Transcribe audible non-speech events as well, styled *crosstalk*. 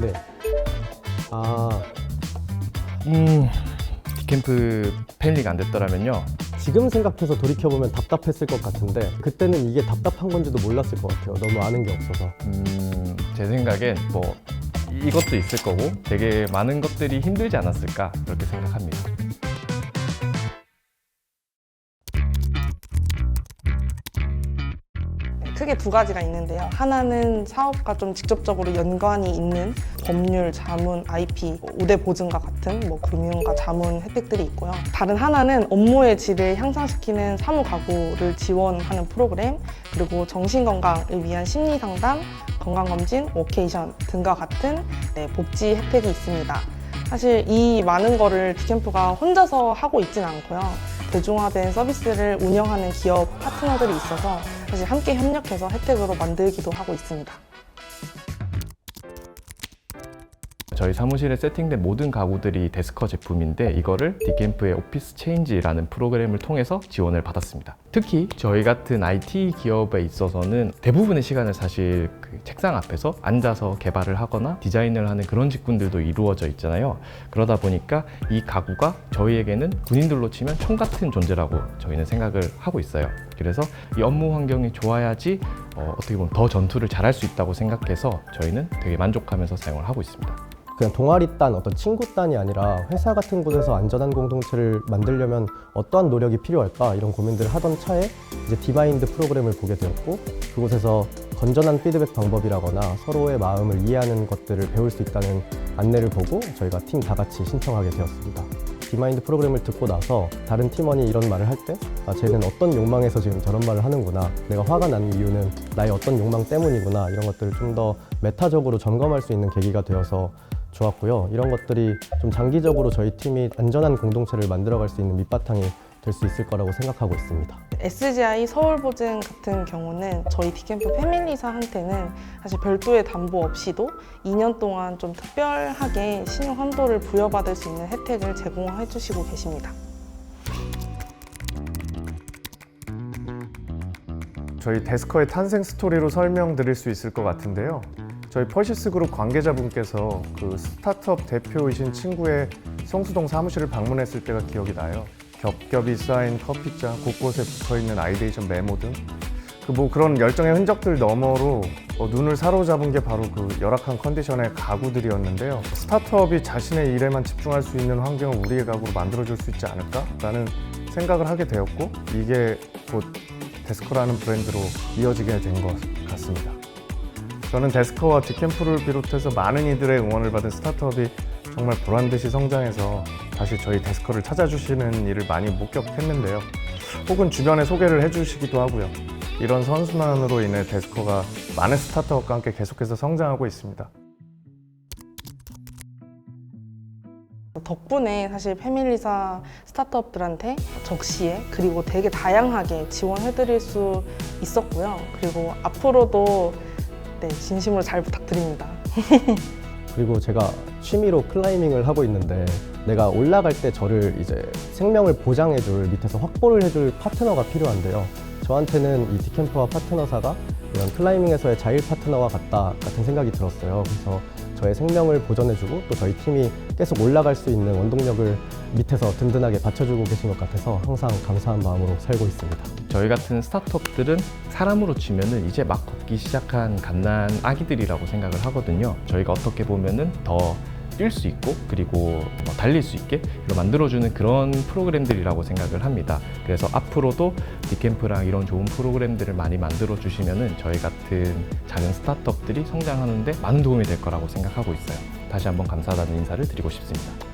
네. 아, 음, 디캠프 패밀리가 안 됐더라면요. 지금 생각해서 돌이켜보면 답답했을 것 같은데 그때는 이게 답답한 건지도 몰랐을 것 같아요. 너무 아는 게 없어서. 음, 제 생각엔 뭐 이것도 있을 거고 되게 많은 것들이 힘들지 않았을까 그렇게 생각합니다. 크게 두 가지가 있는데요. 하나는 사업과 좀 직접적으로 연관이 있는 법률, 자문, IP, 우대 보증과 같은 뭐 금융과 자문 혜택들이 있고요. 다른 하나는 업무의 질을 향상시키는 사무 가구를 지원하는 프로그램, 그리고 정신 건강을 위한 심리 상담, 건강 검진, 워케이션 등과 같은 네, 복지 혜택이 있습니다. 사실 이 많은 거를 디캠프가 혼자서 하고 있진 않고요. 대중화된 서비스를 운영하는 기업 파트너들이 있어서 사실 함께 협력해서 혜택으로 만들기도 하고 있습니다. 저희 사무실에 세팅된 모든 가구들이 데스커 제품인데 이거를 디캠프의 오피스 체인지라는 프로그램을 통해서 지원을 받았습니다. 특히 저희 같은 IT 기업에 있어서는 대부분의 시간을 사실 그 책상 앞에서 앉아서 개발을 하거나 디자인을 하는 그런 직군들도 이루어져 있잖아요. 그러다 보니까 이 가구가 저희에게는 군인들로 치면 총 같은 존재라고 저희는 생각을 하고 있어요. 그래서 이 업무 환경이 좋아야지 어, 어떻게 보면 더 전투를 잘할 수 있다고 생각해서 저희는 되게 만족하면서 사용을 하고 있습니다. 그냥 동아리단, 어떤 친구단이 아니라 회사 같은 곳에서 안전한 공동체를 만들려면 어떠한 노력이 필요할까? 이런 고민들을 하던 차에 이제 디마인드 프로그램을 보게 되었고 그곳에서 건전한 피드백 방법이라거나 서로의 마음을 이해하는 것들을 배울 수 있다는 안내를 보고 저희가 팀 다 같이 신청하게 되었습니다. 디마인드 프로그램을 듣고 나서 다른 팀원이 이런 말을 할 때 아, 쟤는 어떤 욕망에서 지금 저런 말을 하는구나. 내가 화가 나는 이유는 나의 어떤 욕망 때문이구나. 이런 것들을 좀 더 메타적으로 점검할 수 있는 계기가 되어서 좋았고요. 이런 것들이 좀 장기적으로 저희 팀이 안전한 공동체를 만들어갈 수 있는 밑바탕이 될 수 있을 거라고 생각하고 있습니다. SGI 서울보증 같은 경우는 저희 디캠프 패밀리사한테는 사실 별도의 담보 없이도 2년 동안 좀 특별하게 신용 환도를 부여받을 수 있는 혜택을 제공해 주시고 계십니다. 저희 데스커의 탄생 스토리로 설명드릴 수 있을 것 같은데요. 저희 퍼시스 그룹 관계자분께서 그 스타트업 대표이신 친구의 성수동 사무실을 방문했을 때가 기억이 나요. 겹겹이 쌓인 커피잔, 곳곳에 붙어 있는 아이데이션 메모 등. 그 뭐 그런 열정의 흔적들 너머로 어, 눈을 사로잡은 게 바로 그 열악한 컨디션의 가구들이었는데요. 스타트업이 자신의 일에만 집중할 수 있는 환경을 우리의 가구로 만들어줄 수 있지 않을까라는 생각을 하게 되었고 이게 곧 데스커라는 브랜드로 이어지게 된 것 같습니다. 저는 데스커와 디캠프를 비롯해서 많은 이들의 응원을 받은 스타트업이 정말 보란 듯이 성장해서 다시 저희 데스커를 찾아주시는 일을 많이 목격했는데요. 혹은 주변에 소개를 해주시기도 하고요. 이런 선순환으로 인해 데스커가 많은 스타트업과 함께 계속해서 성장하고 있습니다. 덕분에 사실 패밀리사 스타트업들한테 적시에 그리고 되게 다양하게 지원해드릴 수 있었고요. 그리고 앞으로도 네, 진심으로 잘 부탁드립니다. *laughs* 그리고 제가 취미로 클라이밍을 하고 있는데 내가 올라갈 때 저를 이제 생명을 보장해줄 밑에서 확보를 해줄 파트너가 필요한데요. 저한테는 이 디캠프와 파트너사가 이런 클라이밍에서의 자일 파트너와 같다 같은 생각이 들었어요. 그래서 저의 생명을 보전해주고 또 저희 팀이 계속 올라갈 수 있는 원동력을 밑에서 든든하게 받쳐주고 계신 것 같아서 항상 감사한 마음으로 살고 있습니다. 저희 같은 스타트업들은 사람으로 치면은 이제 막 걷기 시작한 갓난 아기들이라고 생각을 하거든요. 저희가 어떻게 보면은 더 뛸 수 있고 그리고 뭐 달릴 수 있게 만들어주는 그런 프로그램들이라고 생각을 합니다. 그래서 앞으로도 디캠프랑 이런 좋은 프로그램들을 많이 만들어 주시면은 저희 같은 작은 스타트업들이 성장하는데 많은 도움이 될 거라고 생각하고 있어요. 다시 한번 감사하다는 인사를 드리고 싶습니다.